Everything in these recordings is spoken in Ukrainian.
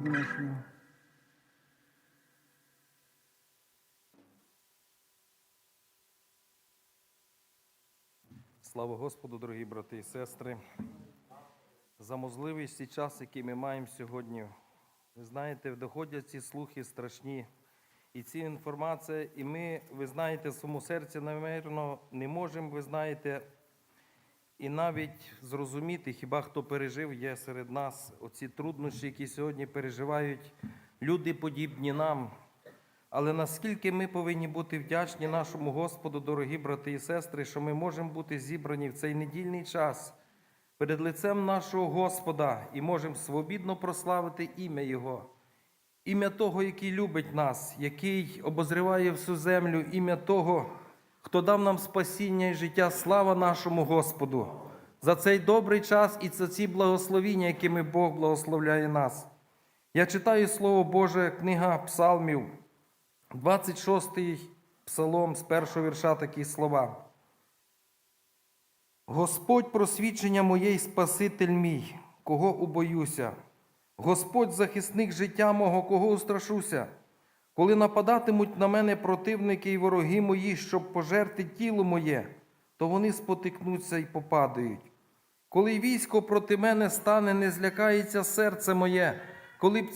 Нашому. Слава Господу, дорогі брати і сестри, за можливість і час, який ми маємо сьогодні. Ви знаєте, доходять ці слухи страшні. І ці інформація, і ми, ви знаєте, в своєму серці, намірно, не можемо, ви знаєте, і навіть зрозуміти, хіба хто пережив є серед нас оці труднощі, які сьогодні переживають люди, подібні нам. Але наскільки ми повинні бути вдячні нашому Господу, дорогі брати і сестри, що ми можемо бути зібрані в цей недільний час перед лицем нашого Господа і можемо свобідно прославити ім'я Його, ім'я того, який любить нас, який обозріває всю землю, ім'я того, хто дав нам спасіння і життя. Слава нашому Господу! За цей добрий час і за ці благословіння, якими Бог благословляє нас. Я читаю Слово Боже, книга Псалмів. 26-й псалом з першого вірша такі слова. Господь просвідчення моє й Спаситель мій, кого убоюся. Господь захисник життя мого, кого устрашуся. Коли нападатимуть на мене противники і вороги мої, щоб пожерти тіло моє, то вони спотикнуться і попадають. Коли військо проти мене стане, не злякається серце моє, коли б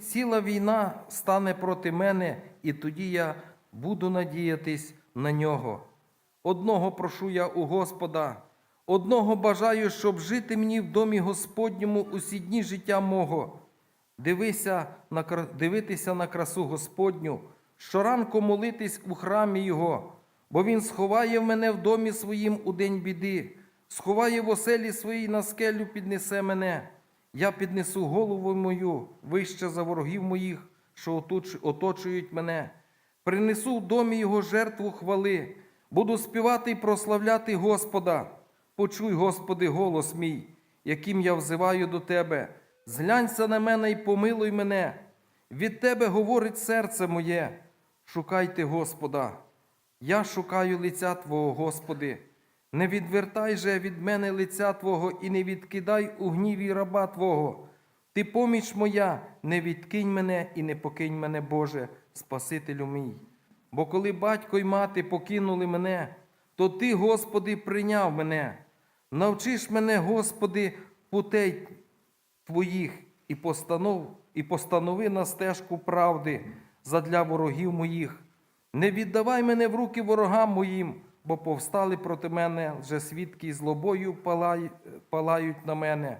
ціла війна стане проти мене, і тоді я буду надіятись на нього. Одного прошу я у Господа, одного бажаю, щоб жити мені в домі Господньому усі дні життя мого. Дивися на, дивитися на красу Господню, щоранку молитись у храмі Його, бо Він сховає мене в домі своїм у день біди, сховає в оселі своїй на скелю, піднесе мене. Я піднесу голову мою вище за ворогів моїх, що оточують мене. Принесу в домі Його жертву хвали, буду співати і прославляти Господа. Почуй, Господи, голос мій, яким я взиваю до Тебе. Зглянься на мене і помилуй мене. Від Тебе говорить серце моє. Шукайте Господа. Я шукаю лиця Твого, Господи. Не відвертай же від мене лиця Твого і не відкидай у гніві раба Твого. Ти поміч моя, не відкинь мене і не покинь мене, Боже, Спасителю мій. Бо коли батько й мати покинули мене, то Ти, Господи, прийняв мене. Навчиш мене, Господи, путей Твоїх і постанов, і постанови на стежку правди задля ворогів моїх. Не віддавай мене в руки ворогам моїм, бо повстали проти мене вже свідки і злобою палають на мене.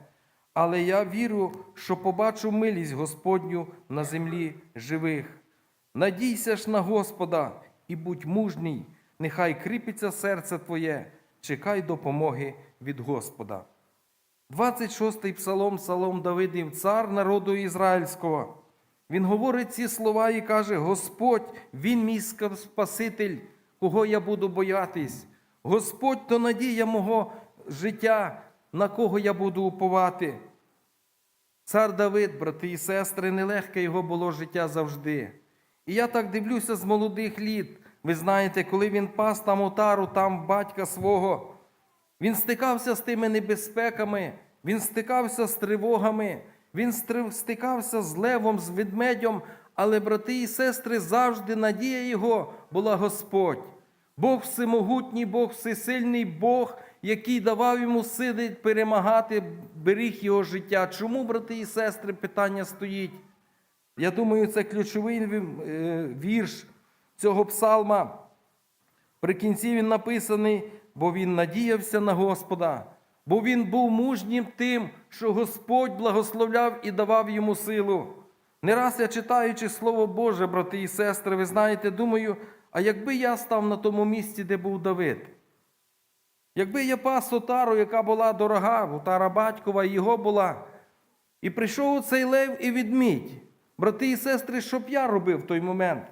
Але я вірю, що побачу милість Господню на землі живих. Надійся ж на Господа і будь мужній, нехай кріпиться серце твоє, чекай допомоги від Господа. 26-й псалом, псалом Давидів, цар народу ізраїльського. Він говорить ці слова і каже: Господь, Він мій Спаситель, кого я буду боятись. Господь то надія мого життя, на кого я буду уповати. Цар Давид, брати і сестри, нелегке його було життя завжди. І я так дивлюся з молодих літ. Ви знаєте, коли він пас там отару, там батька свого, він стикався з тими небезпеками, він стикався з тривогами, він стикався з левом, з ведмедем, але, брати і сестри, завжди надія його була Господь. Бог всемогутній, Бог всесильний, Бог, який давав йому сили перемагати, беріг його життя. Чому, брати і сестри, питання стоїть? Я думаю, це ключовий е, вірш цього псалма. При кінці він написаний, бо він надіявся на Господа, бо він був мужнім тим, що Господь благословляв і давав йому силу. Не раз я читаючи Слово Боже, брати і сестри, ви знаєте, думаю, а якби я став на тому місці, де був Давид? Якби я пас отару, яка була дорога, отара батькова, його була, і прийшов цей лев і відмідь, брати і сестри, що б я робив в той момент?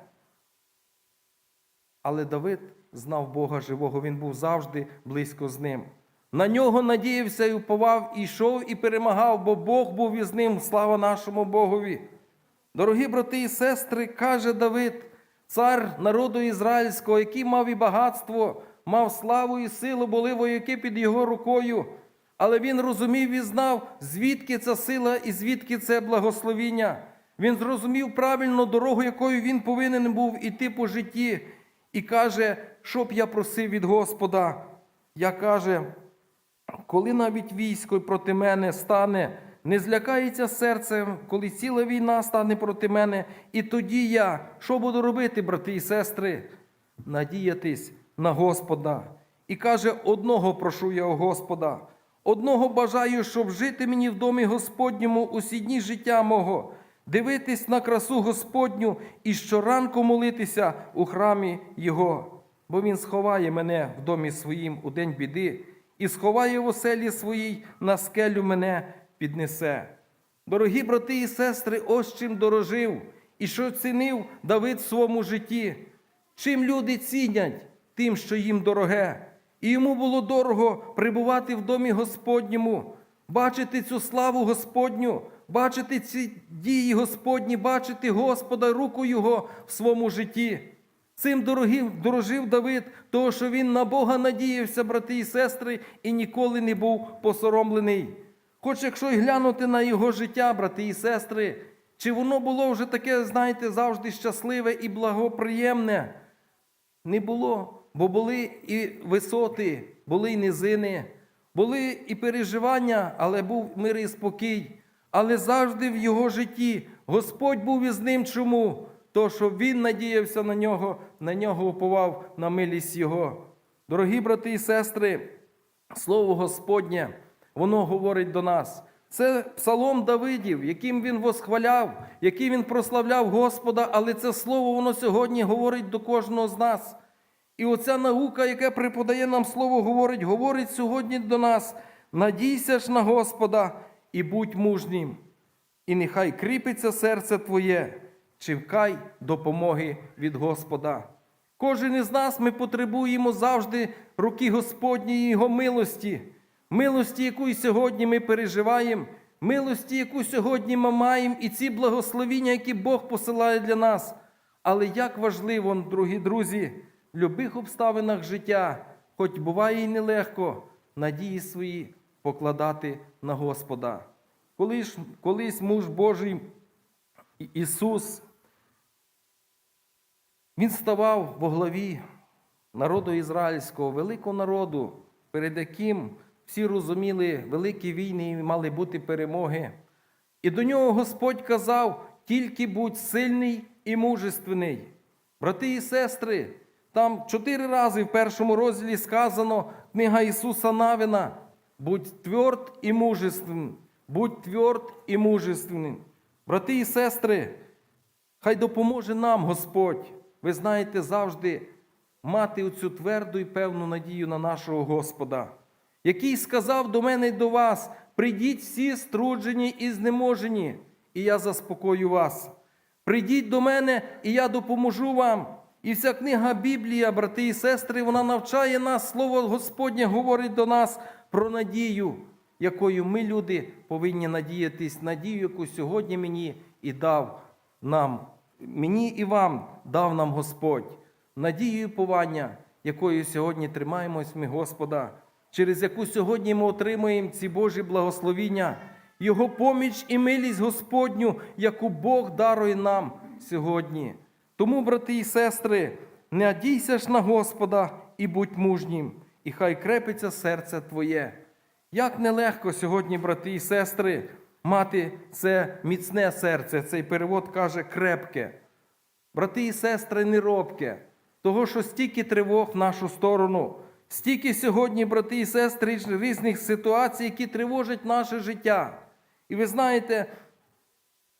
Але Давид знав Бога живого, він був завжди близько з ним. На нього надіявся і уповав, і йшов і перемагав, бо Бог був із ним, слава нашому Богові. Дорогі брати і сестри, каже Давид, цар народу ізраїльського, який мав і багатство, мав славу і силу, були вояки під його рукою. але він розумів і знав, звідки ця сила і звідки це благословіння. Він зрозумів правильно дорогу, якою він повинен був іти по житті, і каже, що б я просив від Господа. Я каже, коли навіть військо проти мене стане, не злякається серцем, коли ціла війна стане проти мене, і тоді я, що буду робити, брати і сестри? Надіятись на Господа. І каже: одного прошу я у Господа, одного бажаю, щоб жити мені в домі Господньому усі дні життя мого, дивитись на красу Господню і щоранку молитися у храмі Його, бо Він сховає мене в домі своїм у день біди, і сховає в оселі своїй на скелю мене піднесе. Дорогі брати і сестри, ось чим дорожив і що цінив Давид в своєму житті. Чим люди цінять тим, що їм дороге. І йому було дорого прибувати в домі Господньому, бачити цю славу Господню, бачити ці дії Господні, бачити Господа, руку Його в своєму житті. Цим дорогим дорожив Давид, того, що він на Бога надіявся, брати і сестри, і ніколи не був посоромлений. Хоч якщо й глянути на його життя, брати і сестри, чи воно було вже таке, знаєте, завжди щасливе і благоприємне? Не було, бо були і висоти, були і низини, були і переживання, але був мир і спокій. Але завжди в його житті Господь був із ним. Чому? То, що він надіявся на нього, на нього уповав на милість Його. Дорогі брати і сестри, Слово Господнє, воно говорить до нас. Це псалом Давидів, яким він восхваляв, яким він прославляв Господа, але це слово воно сьогодні говорить до кожного з нас. І оця наука, яка преподає нам слово, говорить, говорить сьогодні до нас: надійся ж на Господа і будь мужнім, і нехай кріпиться серце твоє, чекай допомоги від Господа. Кожен із нас ми потребуємо завжди руки Господньої Його милості, милості, яку і сьогодні ми переживаємо, милості, яку сьогодні ми маємо, і ці благословіння, які Бог посилає для нас. Але як важливо, дорогі друзі, в любих обставинах життя, хоч буває і нелегко, надії свої покладати на Господа. Колись, колись муж Божий Ісус, він ставав во главі народу ізраїльського, великого народу, перед яким всі розуміли, великі війни і мали бути перемоги. І до нього Господь казав: тільки будь сильний і мужественний. Брати і сестри, там чотири рази в першому розділі сказано книга Ісуса Навина: будь тверд і мужественний, будь тверд і мужественний. Брати і сестри, хай допоможе нам Господь. Ви знаєте, завжди мати оцю тверду і певну надію на нашого Господа, який сказав до мене й до вас: прийдіть всі струджені і знеможені, і я заспокою вас. Прийдіть до мене, і я допоможу вам. І вся книга Біблія, брати і сестри, вона навчає нас, Слово Господнє говорить до нас про надію, якою ми, люди, повинні надіятись, надію, яку сьогодні мені і дав нам, мені і вам дав нам Господь, надію і повання, якою сьогодні тримаємось ми Господа, через яку сьогодні ми отримуємо ці Божі благословіння, Його поміч і милість Господню, яку Бог дарує нам сьогодні. Тому, брати і сестри, не надійся ж на Господа і будь мужнім, і хай крепиться серце твоє. Як нелегко сьогодні, брати і сестри, мати це міцне серце, цей перевод каже крепке. Брати і сестри, не робке, того, що стільки тривог в нашу сторону, стільки сьогодні, брати і сестри, різних ситуацій, які тривожать наше життя. І ви знаєте,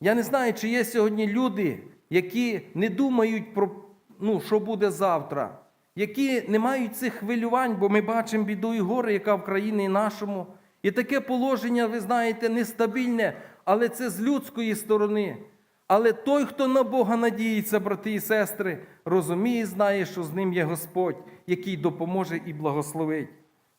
я не знаю, чи є сьогодні люди, які не думають про ну, що буде завтра, які не мають цих хвилювань, бо ми бачимо біду і горе, яка в країні нашому. І таке положення, ви знаєте, нестабільне, але це з людської сторони. Але той, хто на Бога надіється, брати і сестри, розуміє і знає, що з ним є Господь, який допоможе і благословить.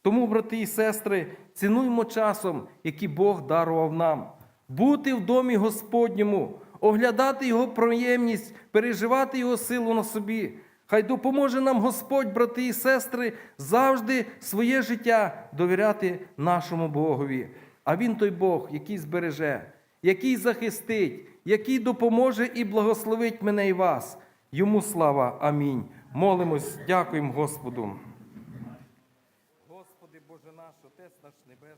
Тому, брати і сестри, цінуймо часом, який Бог дарував нам, бути в домі Господньому, оглядати Його проємність, переживати Його силу на собі. Хай допоможе нам Господь, брати і сестри, завжди своє життя довіряти нашому Богові. А Він той Бог, який збереже, який захистить, який допоможе і благословить мене і вас. Йому слава. Амінь. Молимось, дякуємо Господу. Господи Боже наш, Отець наш Небесний.